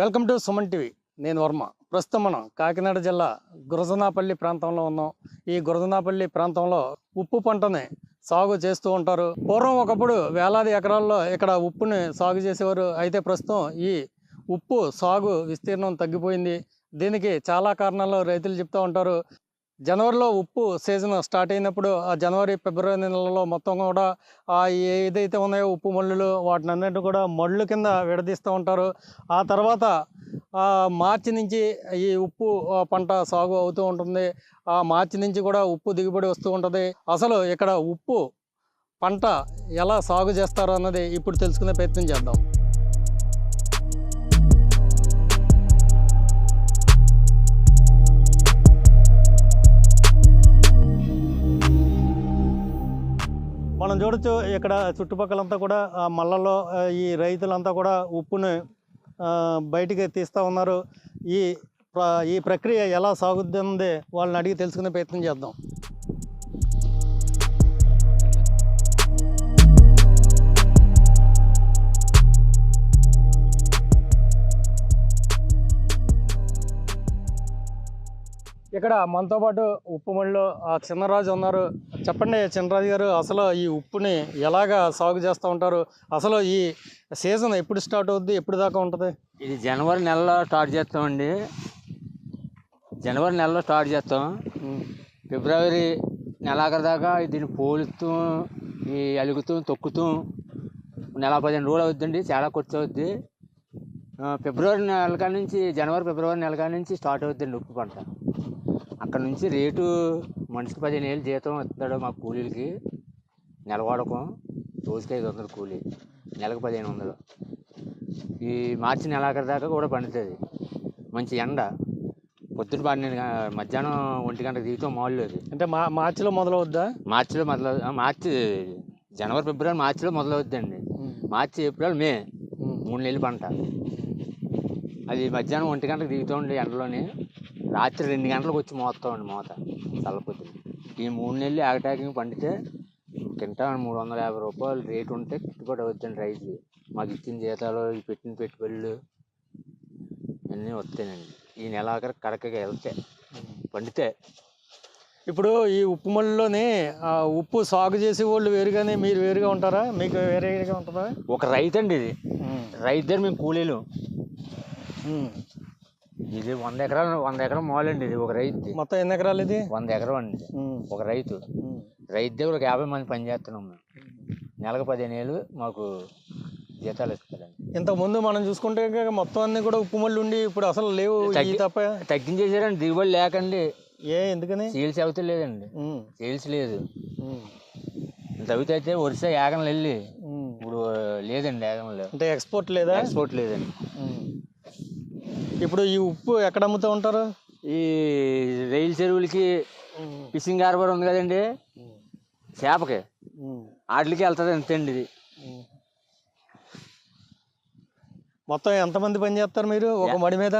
Welcome to Suman TV. నేను వర్మ. ప్రస్తుతం మనం కాకినాడ జిల్లా గురజనాపల్లి ప్రాంతంలో ఉన్నాం. ఈ గురజనాపల్లి ప్రాంతంలో ఉప్పు పంటని సాగు చేస్తూ ఉంటారు. పూర్వం ఒకప్పుడు వేలాది ఎకరాల్లో ఇక్కడ ఉప్పుని సాగు చేసేవారు. అయితే ప్రస్తుతం ఈ ఉప్పు సాగు విస్తీర్ణం తగ్గిపోయింది. దీనికి చాలా కారణాలు రైతులు చెప్తూ ఉంటారు. జనవరిలో ఉప్పు సీజన్ స్టార్ట్ అయినప్పుడు ఆ జనవరి ఫిబ్రవరి నెలలో మొత్తం కూడా ఆ ఏదైతే ఉన్నాయో ఉప్పు మళ్ళులు వాటిని అన్నింటినీ కూడా మళ్ళు కింద విడదీస్తూ ఉంటారు. ఆ తర్వాత మార్చి నుంచి ఈ ఉప్పు పంట సాగు అవుతూ ఉంటుంది. ఆ మార్చి నుంచి కూడా ఉప్పు దిగుబడి వస్తూ ఉంటుంది. అసలు ఇక్కడ ఉప్పు పంట ఎలా సాగు చేస్తారో అన్నది ఇప్పుడు తెలుసుకునే ప్రయత్నం చేద్దాం. మనం చూడొచ్చు ఇక్కడ చుట్టుపక్కలంతా కూడా మళ్ళల్లో ఈ రైతులంతా కూడా ఉప్పుని బయటికి తీస్తూ ఉన్నారు. ఈ ప్ర- ఈ ప్రక్రియ ఎలా సాగుతుంది వాళ్ళని అడిగి తెలుసుకునే ప్రయత్నం చేద్దాం. ఇక్కడ మనతో పాటు ఉప్పు మళ్ళీ ఆ చిన్నరాజు ఉన్నారు. చెప్పండి చిన్నరాజు గారు అసలు ఈ ఉప్పుని ఎలాగా సాగు చేస్తూ ఉంటారు? అసలు ఈ సీజన్ ఎప్పుడు స్టార్ట్ అవుద్ది? ఎప్పుడు దాకా ఉంటుంది? ఇది జనవరి నెలలో స్టార్ట్ చేస్తామండి. జనవరి నెలలో స్టార్ట్ చేస్తాం. ఫిబ్రవరి నెలాఖరు దాకా దీన్ని పోలుతూ ఈ అలుగుతూ తొక్కుతూ నెల పదిహేను రోజులు అవుతుందండి చాలా ఖర్చు అవుద్ది. ఫిబ్రవరి నెల నుంచి జనవరి ఫిబ్రవరి నెల నుంచి స్టార్ట్ అవుతుందండి ఉప్పు పంట. అక్కడ నుంచి రేటు మనిషికి పదిహేను వేలు జీతం ఇస్తాడు మా కూలీలకి. నెల వాడకం రోజుకి ఐదు వందలు కూలీ. నెలకు పదిహేను వందలు. ఈ మార్చి నెలాఖరు దాకా కూడా పండుతుంది. మంచి ఎండ. పొద్దున పన్నెండు మధ్యాహ్నం ఒంటి గంట దిగుతాం మామూలు అది. అంటే మా మార్చిలో మొదలవుద్దా? మార్చిలో మొదలు ఆ, మార్చి జనవరి ఫిబ్రవరి మార్చిలో మొదలవుద్దండి. మార్చి ఏప్రిల్ మే మూడు నెలలు పంట. అది మధ్యాహ్నం ఒంటి గంటకు దిగుతామండి ఎండలోని. రాత్రి రెండు గంటలకు వచ్చి మోస్తామండి మోత చల్లపొద్దున. ఈ మూడు నెలలు ఆగటాకి పండితే కింటా మూడు వందల యాభై రూపాయలు రేటు ఉంటే గిట్టుబాటు అవుతుందండి రైతు మాకు ఇచ్చిన జీతాలు ఈ పెట్టిన పెట్టుబడులు అన్నీ వస్తాయండి. ఈ నెలాఖరు కడకగా వెళ్తే పండితే. ఇప్పుడు ఈ ఉప్పు మళ్ళీలోనే ఆ ఉప్పు సాగు చేసే వాళ్ళు వేరుగానే మీరు వేరుగా ఉంటారా? మీకు వేరేగా ఉంటుందా? ఒక రైతు అండి ఇది రైతు దగ్గర మేము కూలీలు. ఇది వంద ఎకరాలు వంద ఎకరం మొదలండి ఇది ఒక రైతు. మొత్తం ఎన్ని ఎకరాలు ఇది? వంద ఎకరం అండి. ఒక రైతు. రైతు దగ్గర ఒక యాభై మంది పని చేస్తున్నాం మేము. నెలకు పదిహేను ఏళ్ళు మాకు జీతాలు ఇస్తారండి. ఇంతకు ముందు మనం చూసుకుంటే మొత్తం అన్ని కూడా ఉప్పు మళ్ళీ ఉండి ఇప్పుడు అసలు లేవు తప్ప. తగ్గించేసారండి దిగుబడి లేకండి. ఏ ఎందుకని? సేల్స్ అవుతే లేదండి. సేల్స్ లేదు. ఉమ్, తవ్వితే అయితే వరుస యాగం వెళ్ళి. ఇప్పుడు లేదండి యాగంలో. అంటే ఎక్స్పోర్ట్ లేదా? ఎక్స్పోర్ట్ లేదండి. ఇప్పుడు ఈ ఉప్పు ఎక్కడ అమ్ముతూ ఉంటారు? ఈ రైలు చెరువులకి ఫిషింగ్ హార్బర్ ఉంది కదండి. చేపకి. వాటికి వెళ్తుంది అంతేండి ఇది. మొత్తం ఎంతమంది పని చేస్తారు మీరు? ఒక మడి మీద?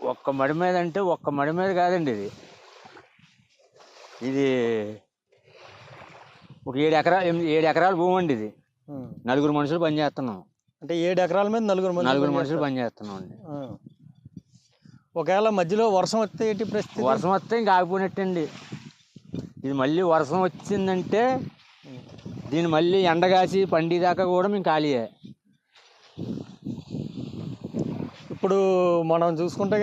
ఒక్క మడి మీద అంటే ఒక్క మడి మీద కాదండి ఇది. ఇది ఒక ఏడు ఎకరాలు ఏడు ఎకరాల భూమి అండి ఇది. నలుగురు మనుషులు పని చేస్తున్నాం. అంటే ఏడు ఎకరాల మీద నలుగురు నలుగురు మనుషులు. పని చేస్తున్నాం అండి. ఒకవేళ మధ్యలో వర్షం వస్తే ఏంటి పరిస్థితి? వర్షం వస్తే ఇంకా ఆగిపోయినట్టండి. ఇది మళ్ళీ వర్షం వచ్చిందంటే దీన్ని మళ్ళీ ఎండగాసి పండి దాకా కూడా మేము ఖాళీయే. ఇప్పుడు మనం చూసుకుంటే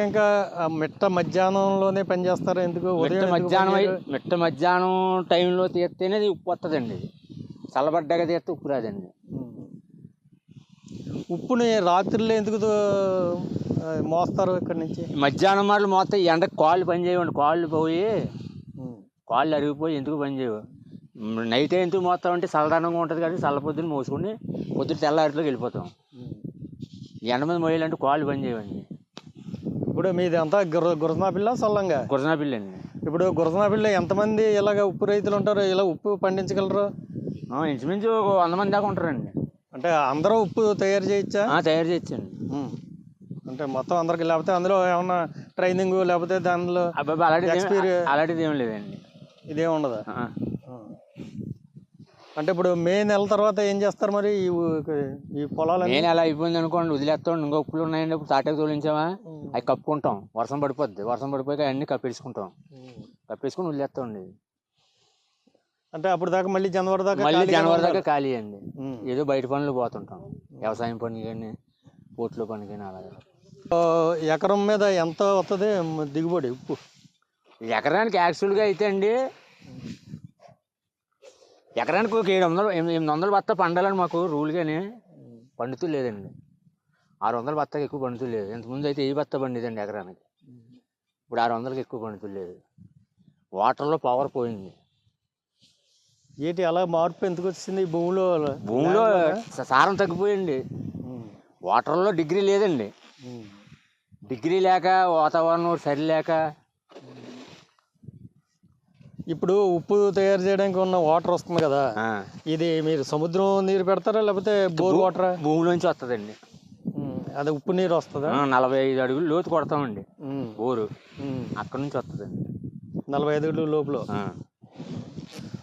ఆ మిట్ట మధ్యాహ్నంలోనే పని చేస్తారు ఎందుకు మిట్ట ఉదయం మధ్యాహ్నం అయి? మిట్ట మధ్యాహ్నం టైంలో తీస్తేనే ఇది ఉప్పు వస్తుందండి చల్లబడ్డాక తీస్తే ఉప్పు రాదండి. ఉప్పుని రాత్రిలో ఎందుకు మోస్తారు ఇక్కడి నుంచి? మధ్యాహ్నం మాటలు మొత్తం ఎండ కాళ్ళు పని చేయవండి. కాళ్ళు పోయి. కాళ్ళు అరిగిపోయి ఎందుకు పని చేయవు? నైట్ ఎందుకు మోస్తాం అంటే చల్లదనంగా ఉంటుంది కాబట్టి చల్ల పొద్దున్న మోసుకుని పొద్దున్న తెల్లారిలోకి వెళ్ళిపోతాం. ఎండ మీద మోయాలంటే కాళ్ళు పని చేయవండి. ఇప్పుడు మీది అంతా గుర గురజనాపిల్ల సొల్లంగా? గురజనా పిల్లి అండి ఇప్పుడు గురజనాపిల్ల ఎంతమంది ఇలాగ ఉప్పు రైతులు ఉంటారు? ఇలా ఉప్పు పండించగలరు? ఇంచుమించు వంద మంది దాకా ఉంటారండి. అంటే అందరూ ఉప్పు తయారు చేయొచ్చా? ఆ, తయారు చేయొచ్చండి. అంటే మొత్తం అందరికి లేకపోతే అందులో ఏమన్నా ట్రైనింగ్ లేకపోతే దానిలో అలాంటిది ఏం- లేదండి. ఇదేం ఉండదా. అంటే ఇప్పుడు మే నెల తర్వాత ఏం చేస్తారు మరి? ఈ పొలాలు నేను ఎలా అయిపోయింది అనుకోండి వదిలేస్తాం. ఇంకో ఉప్పులు ఉన్నాయండి ఇప్పుడు తాటాకు తోలించామా? అవి కప్పుకుంటాం. వర్షం పడిపోద్ది. వర్షం పడిపోయాక అన్ని కప్పేసుకుంటాం. కప్పేసుకుని వదిలేస్తామండి అంటే అప్పుడు దాకా మళ్ళీ జనవరి దాకా మళ్ళీ జనవరి దాకా. ఖాళీ అండి. ఏదో బయట పనులు పోతుంటాం. వ్యవసాయం పని కానీ పోట్లో పని కానీ అలాగే. ఎకరం మీద ఎంత వస్తుంది దిగుబడి ఉప్పు? ఎకరానికి యాక్చువల్గా అయితే అండి ఎకరానికి ఒక ఏడు వందలు ఎనిమిది ఎనిమిది వందలు బత్త పండాలని మాకు రూల్ కానీ పండుతూ లేదండి. ఆరు వందల బత్తకి ఎక్కువ పండుతూ లేదు. ఇంతకుముందు అయితే ఏ బత్త పండిదండి ఎకరానికి? ఇప్పుడు ఆరు వందలకి ఎక్కువ పండుతూ లేదు. వాటర్లో పవర్ పోయింది. ఏంటి అలా మార్పు ఎందుకు వచ్చింది ఈ భూమిలో? భూమిలో సారం తగ్గిపోయింది. ఉమ్. వాటర్లో డిగ్రీ లేదండి. ఉమ్. డిగ్రీ లేక వాతావరణం సరి లేక ఇప్పుడు ఉప్పు తయారు చేయడానికి ఉన్న వాటర్ వస్తుంది కదా. ఇది మీరు సముద్రం నీరు పెడతారా లేకపోతే బోర్ వాటరా? భూమిలోంచి వస్తుందండి. ఉమ్. అది ఉప్పు నీరు వస్తుందా? నలభై ఐదు అడుగులు లోతు కొడతామండి. బోరు. అక్కడ నుంచి వస్తుందండి. నలభై ఐదు అడుగుల లోపల.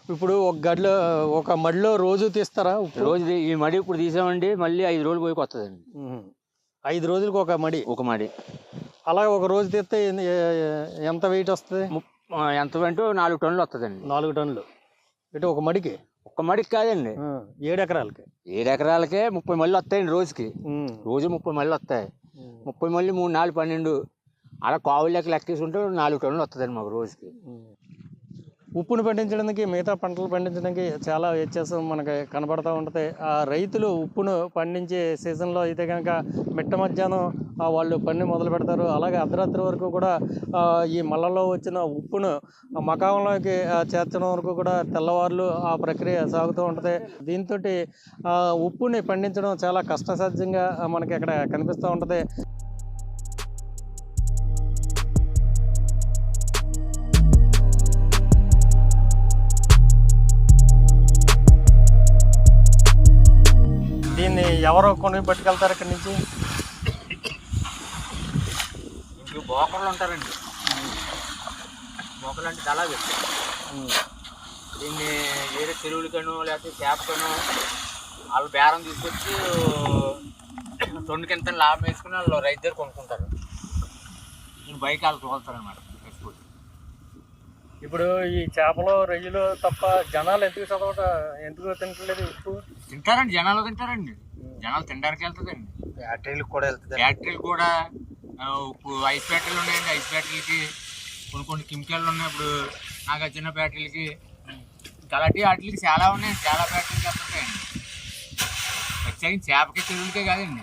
ఇప్పుడు ఒక గడిలో ఒక మడిలో రోజు తీస్తారా రోజు ఈ మడి ఇప్పుడు తీసామండి మళ్ళీ ఐదు రోజులు పోయి వస్తుందండి ఉమ్. ఐదు రోజులకు ఒక మడి? ఒక మడి. అలా ఒక రోజు తీస్తే ఎంత వెయిట్ వస్తుంది? ఎంత అంటే నాలుగు టన్నులు వస్తుందండి నాలుగు టన్నులు. ఇటు ఒక మడికి? ఒక్క మడికి కాదండి. ఏడు ఎకరాలకి. ఏడు ఎకరాలకే ముప్పై మళ్ళీ వస్తాయండి రోజుకి. రోజు ముప్పై మళ్ళీ వస్తాయి. ముప్పై మళ్ళీ మూడు నాలుగు పన్నెండు అలా కావులు లెక్క లెక్కేసుకుంటే నాలుగు టన్నులు వస్తుందండి మాకు రోజుకి. ఉప్పును పండించడానికి మిగతా పంటలు పండించడానికి చాలా వ్యత్యాసం మనకి కనబడతా ఉంటుంది. ఆ రైతులు ఉప్పును పండించే సీజన్లో అయితే కనుక మిట్ట మధ్యాహ్నం వాళ్ళు పని మొదలు పెడతారు. అలాగే అర్ధరాత్రి వరకు కూడా ఈ మళ్ళలో వచ్చిన ఉప్పును మకాంలోకి చేర్చడం వరకు కూడా తెల్లవారులు ఆ ప్రక్రియ సాగుతూ ఉంటుంది. దీంతో ఉప్పుని పండించడం చాలా కష్టసాధ్యంగా మనకి అక్కడ కనిపిస్తూ ఉంటుంది. ఎవరో కొని పట్టుకెళ్తారు ఇక్కడి నుంచి? ఇంక బోకర్లు ఉంటారండి. బోకర్లు అంటే చాలా దీన్ని వేరే చెరువులకను లేకపోతే చేపకను వాళ్ళు బేరం తీసుకొచ్చి తొండు కింద లాభం వేసుకుని వాళ్ళు రైతు దగ్గర కొనుక్కుంటారు. నేను బైక్ వాళ్ళు తోలుతారు అనమాట ఇప్పుడు ఈ చేపలు రొయ్యలు తప్ప జనాలు ఎందుకు చదవట ఎందుకు తింటలేదు ఉప్పు తింటారండి జనాలు తింటారండి. జనాలు తినడానికి వెళ్తుందండి. బ్యాటరీలకు కూడా వెళ్తుంది బ్యాటరీలు కూడా ఐస్ బ్యాటరీలు ఉన్నాయండి. ఐస్ బ్యాటరీలకి కొన్ని కొన్ని కెమికల్లు ఉన్నాయి. ఇప్పుడు నాగార్జున బ్యాటరీలకి అలాంటి వాటికి చాలా ఉన్నాయి. చాలా బ్యాటరీలు వెళ్తుంటాయండి ప్రత్యేకించి చేపకి చెరువులకే కాదండి.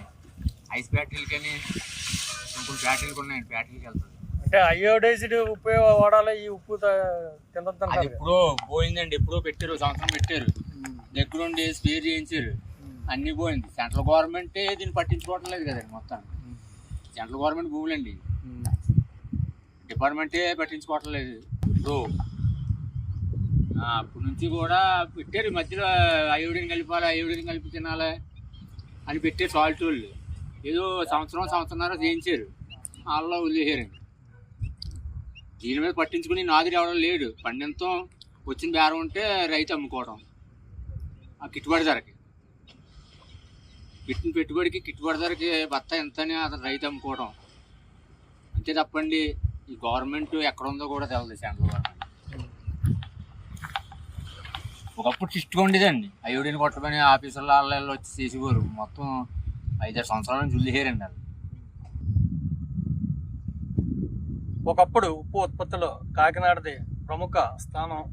ఐస్ బ్యాటరీలకని కొన్ని కొన్ని బ్యాటరీలు ఉన్నాయండి. బ్యాటరీలకి వెళ్తుంది అంటే అయోడైజ్డ్ ఉప్పు వాడాలి ఈ ఉప్పు త- అది తినొద్దంటారు ఎప్పుడో పోయిందండి. ఎప్పుడో పెట్టారు. సంవత్సరం పెట్టారు. దగ్గరుండి స్పేర్ చేయించారు. అన్నీ పోయింది. సెంట్రల్ గవర్నమెంటే దీన్ని పట్టించుకోవటం లేదు కదండి మొత్తం సెంట్రల్ గవర్నమెంట్ భూములండి. డిపార్ట్మెంటే పట్టించుకోవటం లేదు. ఇప్పుడు అప్పటి నుంచి కూడా పెట్టారు. ఈ మధ్యలో అయోడిని కలిపాలి అయోడిని కలిపి తినాలి అని పెట్టారు సాల్ట్ వాళ్ళు. ఏదో సంవత్సరం సంవత్సరంన్నర చేయించారు. వాళ్ళు వదిలేసారండి దీని మీద పట్టించుకుని నాదిరి ఎవడం లేడు. పండింతం వచ్చిన బేరం ఉంటే రైతు అమ్ముకోవడం ఆ గిట్టుబాటు ధరకి. పెట్టిన పెట్టుబడికి గిట్టుబాటు ధరకి భర్త ఎంతని అతను రైతు అమ్ముకోవడం. అంతే తప్పండి. ఈ గవర్నమెంట్ ఎక్కడ ఉందో కూడా తెలియదు సెంట్రల్ గవర్నమెంట్. ఒకప్పుడు చిట్టుగా ఉండేదండి. అయోడిని కొట్టమని ఆఫీసుల వాళ్ళు వచ్చి చేసేవారు. మొత్తం ఐదారు సంవత్సరాల నుంచి వదిలేసారండి వాళ్ళు ఒకప్పుడు ఉప్పు ఉత్పత్తిలో కాకినాడది ప్రముఖ స్థానం.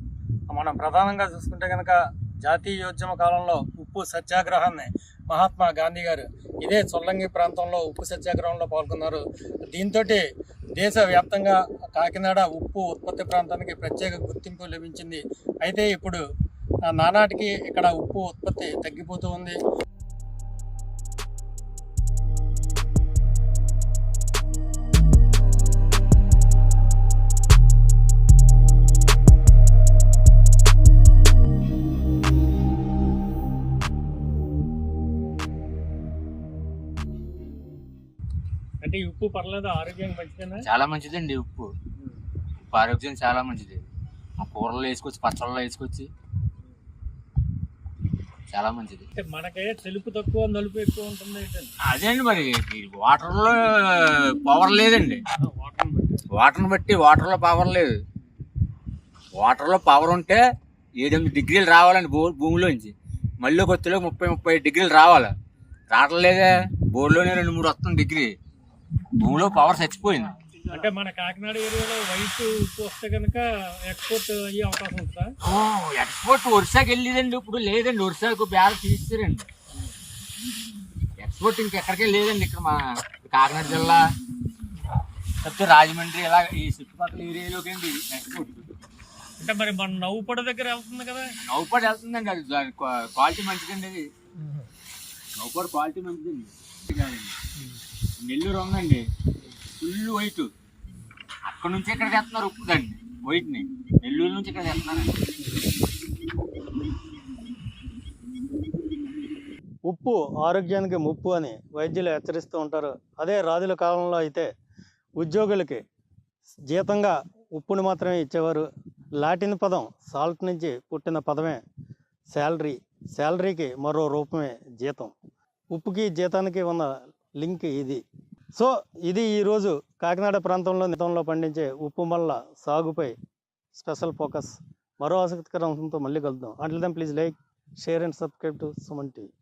మనం ప్రధానంగా చూసుకుంటే కనుక జాతీయోద్యమ కాలంలో ఉప్పు సత్యాగ్రహాన్ని మహాత్మా గాంధీ గారు ఇదే చొల్లంగి ప్రాంతంలో ఉప్పు సత్యాగ్రహంలో పాల్గొన్నారు. దీంతో దేశవ్యాప్తంగా కాకినాడ ఉప్పు ఉత్పత్తి ప్రాంతానికి ప్రత్యేక గుర్తింపు లభించింది. అయితే ఇప్పుడు నానాటికి ఇక్కడ ఉప్పు ఉత్పత్తి తగ్గిపోతూ ఉంది. అంటే ఉప్పు పర్లేదు? ఆరోగ్యానికి మంచిదేనా? చాలా మంచిదండి ఉప్పు. ఉప్పు ఆరోగ్యం చాలా మంచిది. మా కూరల్లో వేసుకొచ్చి పచ్చళ్ళలో వేసుకొచ్చి చాలా మంచిది. అంటే మనకే తెలుపు తక్కువ నలుపు ఎక్కువ ఉంటుంది ఏంటండి? అదే అండి మరి ఈ వాటర్లో పవర్ లేదండి. వాటర్ బట్టి. వాటర్ని బట్టి వాటర్లో పవర్ లేదు. వాటర్లో పవర్ ఉంటే ఏడెనిమిది డిగ్రీలు రావాలండి భూ భూమిలోంచి. మళ్ళీ కొత్తలో ముప్పై ముప్పై డిగ్రీలు రావాలి. రావట్లేదే. బోర్లోనే రెండు మూడు వస్తుంది డిగ్రీ. భూమిలో పవర్ చచ్చిపోయింది. అంటే మన కాకినాడ ఏరియాలో వైట్ వస్తే కనుక ఎక్స్పోర్ట్ అయ్యే అవకాశం ఉంటుందా? ఓ ఎక్స్పోర్ట్ ఒరిస్సాకి వెళ్ళేదండి ఇప్పుడు. లేదండి ఒరిస్సాకు బ్యార తీస్తారండి ఎక్స్పోర్ట్ ఇంకెక్కడికే లేదండి. ఇక్కడ మా కాకినాడ జిల్లా లేకపోతే రాజమండ్రి ఇలా ఈ చుట్టుపక్కల ఏరియాలోకి అండి ఎక్స్పోర్ట్ అంటే మరి మన నవ్వుపడ దగ్గర వెళ్తుంది కదా? నవ్వుపాటు వెళ్తుందండి. అది క్వాలిటీ మంచిదండి అది. నవ్వుపాటు క్వాలిటీ మంచిదండి. కాదండి. నెల్లూరు ఉందండి ఫుల్ వైట్. అక్కడ నుంచి ఇక్కడ తెస్తున్నారు ఉప్పు దాన్ని వైట్ని. నెల్లూరు నుంచి ఇక్కడ తెస్తున్నారండి. ఉప్పు ఆరోగ్యానికి ముప్పు అని వైద్యులు హెచ్చరిస్తూ ఉంటారు. అదే రాజుల కాలంలో అయితే ఉద్యోగులకి జీతంగా ఉప్పుని మాత్రమే ఇచ్చేవారు. లాటిన్ పదం సాల్ట్ నుంచి పుట్టిన పదమే శాలరీ. శాలరీకి మరో రూపమే జీతం. ఉప్పుకి జీతానికి ఉన్న లింక్ ఇది. సో ఇది ఈరోజు కాకినాడ ప్రాంతంలో నితంలో పండించే ఉప్పు మల్ల సాగుపై స్పెషల్ ఫోకస్. మరో ఆసక్తికర అంశంతో మళ్ళీ కలుద్దాం. Until then please like share and subscribe to Suman TV